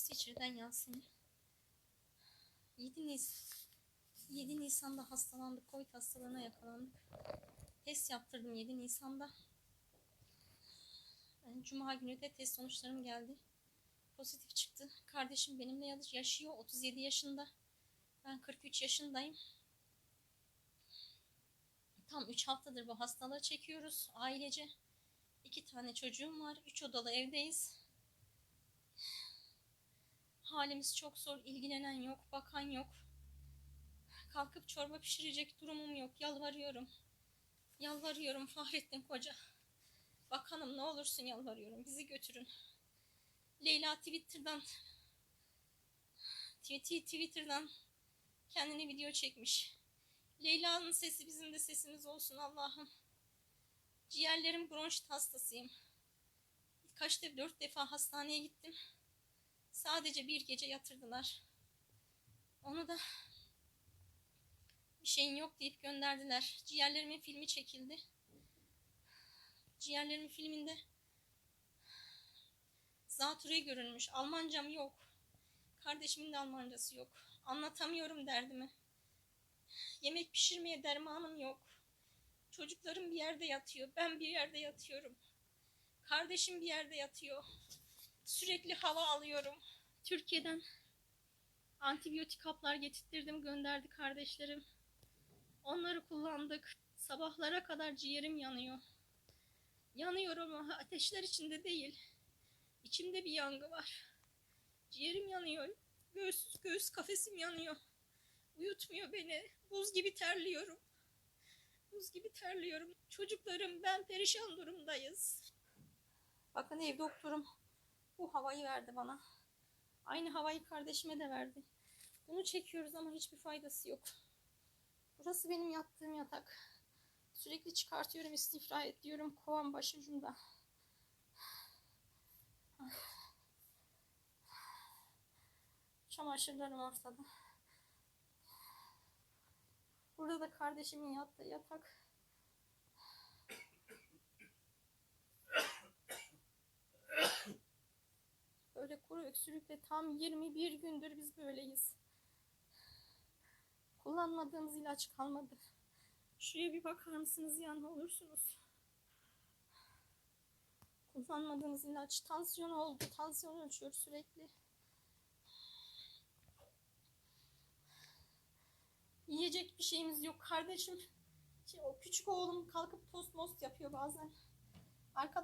İsviçre'den Yasemin. 7 Nisan 7 Nisan'da hastalandık. Covid hastalığına yakalandık. Test yaptırdım 7 Nisan'da. Yani Cuma günü de test sonuçlarım geldi. Pozitif çıktı. Kardeşim benimle yaş- yaşıyor. 37 yaşında. Ben 43 yaşındayım. Tam 3 haftadır bu hastalığı çekiyoruz ailece. İki tane çocuğum var. Üç odalı evdeyiz. Halimiz çok zor. ilgilenen yok, bakan yok. Kalkıp çorba pişirecek durumum yok. Yalvarıyorum. Yalvarıyorum Fahrettin Koca. Bakanım ne olursun yalvarıyorum. Bizi götürün. Leyla Twitter'dan Twitter- Twitter'dan kendine video çekmiş. Leyla'nın sesi bizim de sesimiz olsun Allah'ım. Ciğerlerim bronşit hastasıyım. Kaç de dört defa hastaneye gittim. Sadece bir gece yatırdılar. Onu da bir şeyin yok deyip gönderdiler. Ciğerlerimin filmi çekildi. Ciğerlerimin filminde zatürre görülmüş. Almancam yok. Kardeşimin de Almancası yok. Anlatamıyorum derdimi. Yemek pişirmeye dermanım yok. Çocuklarım bir yerde yatıyor. Ben bir yerde yatıyorum. Kardeşim bir yerde yatıyor. Sürekli hava alıyorum. Türkiye'den antibiyotik haplar getirttirdim gönderdi kardeşlerim. Onları kullandık. Sabahlara kadar ciğerim yanıyor. Yanıyorum ama ateşler içinde değil. İçimde bir yangı var. Ciğerim yanıyor. Göğüs, göğüs kafesim yanıyor. Uyutmuyor beni. Buz gibi terliyorum. Buz gibi terliyorum. Çocuklarım ben perişan durumdayız. Bakın ev doktorum bu havayı verdi bana. Aynı havayı kardeşime de verdi. Bunu çekiyoruz ama hiçbir faydası yok. Burası benim yattığım yatak. Sürekli çıkartıyorum, istifra ediyorum. Kovan başucumda. Çamaşırlarım ortada. Burada da kardeşimin yattığı yatak. Böyle kuru öksürükle tam 21 gündür biz böyleyiz. Kullanmadığımız ilaç kalmadı. Şuraya bir bakar mısınız ya ne olursunuz? Kullanmadığımız ilaç tansiyon oldu. Tansiyon ölçüyor sürekli. Yiyecek bir şeyimiz yok. Kardeşim, şey, o küçük oğlum kalkıp tost most yapıyor bazen. Arkadaş